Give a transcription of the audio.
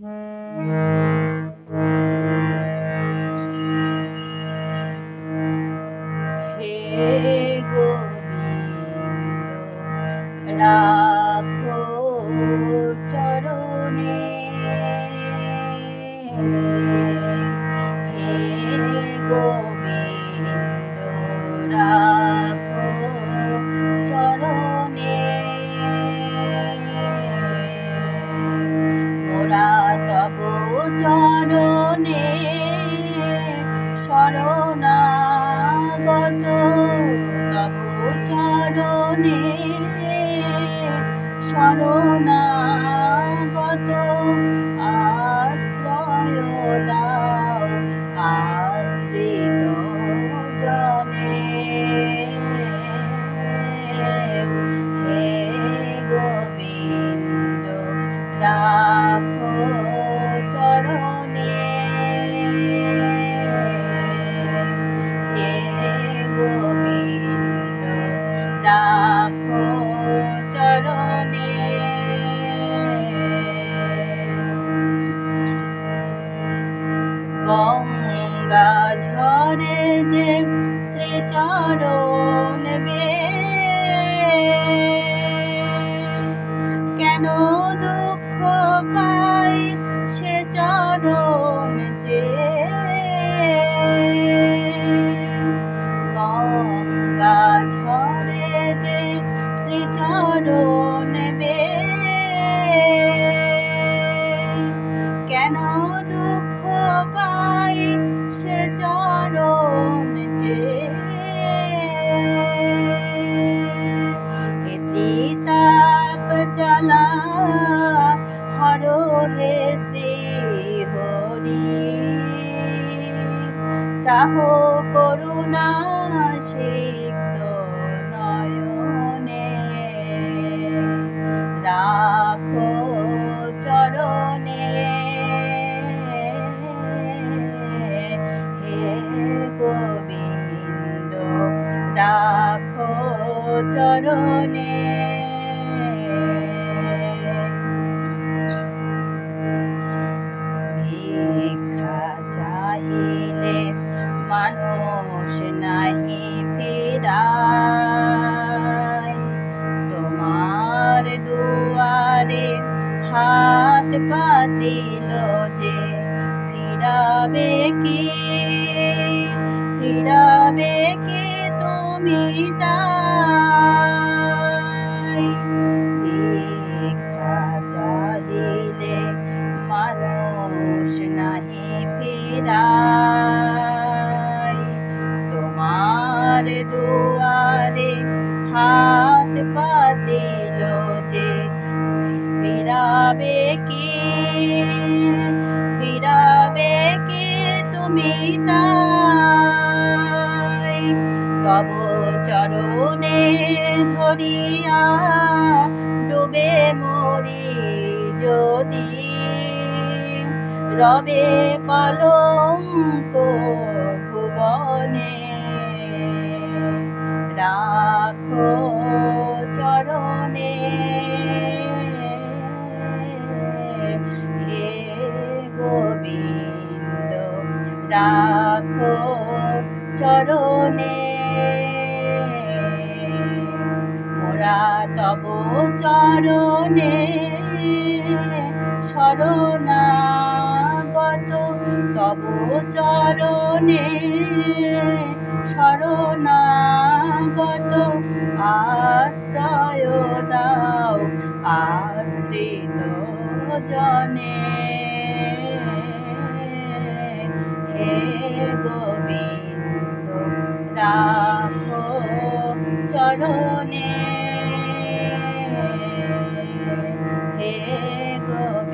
হে গোবিন্দ রাখো শরণাগত আশ্রয় দাও আশ্রিত জনে। হে গোবিন্দ রাখো চরণে। হে গোবিন্দ রাখো গঙ্গা ঝরে যে শ্রীচরণ বে কেন চাহ করুণা সিক্ত নয়নে। রাখো চরণে। হে গোবিন্দ রাখো চরণে। ফিরাবে কি ফিরাবে কি তুমি তাই? ভিক্ষা মানুষ নাহি ফিরায়। তোমার দুয়ারে হাত পাতিল যে, ফিরাবে কি তুমি তাই তব চরণে ধরিয়া ডুবে মরি যদি। রবে কলঙ্ক ভুবনে। রাখো রাখো চরণে। মোরা তব চরণে শরণাগত। তব চরণে শরণাগত। আশ্রয় দাও আশ্রিত জনে। গোবিন্দ রাখো চরণে। হে গোবিন্দ